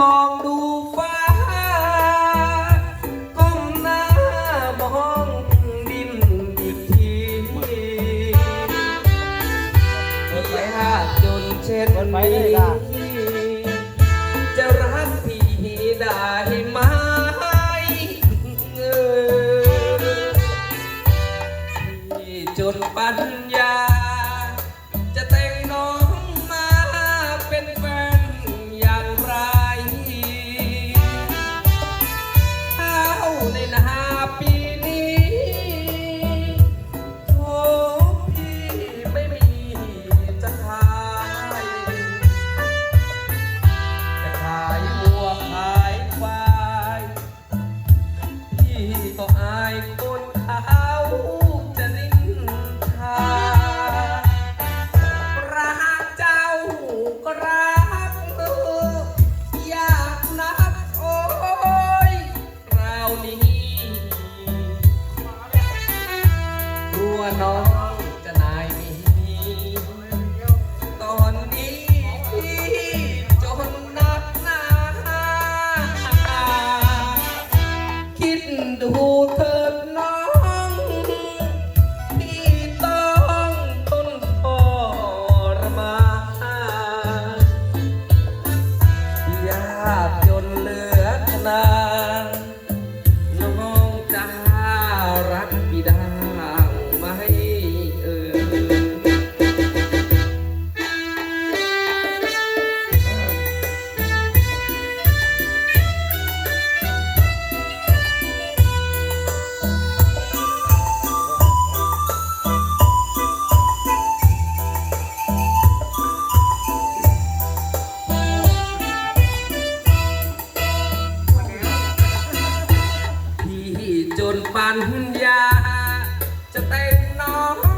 มองดูฟ้า ก้มหน้ามองดินอีกทีเธอไปหาจนเช่นนี้จะรักพี่ได้ไหมจนปัญญา จนปัญญา จะเต็มน้อง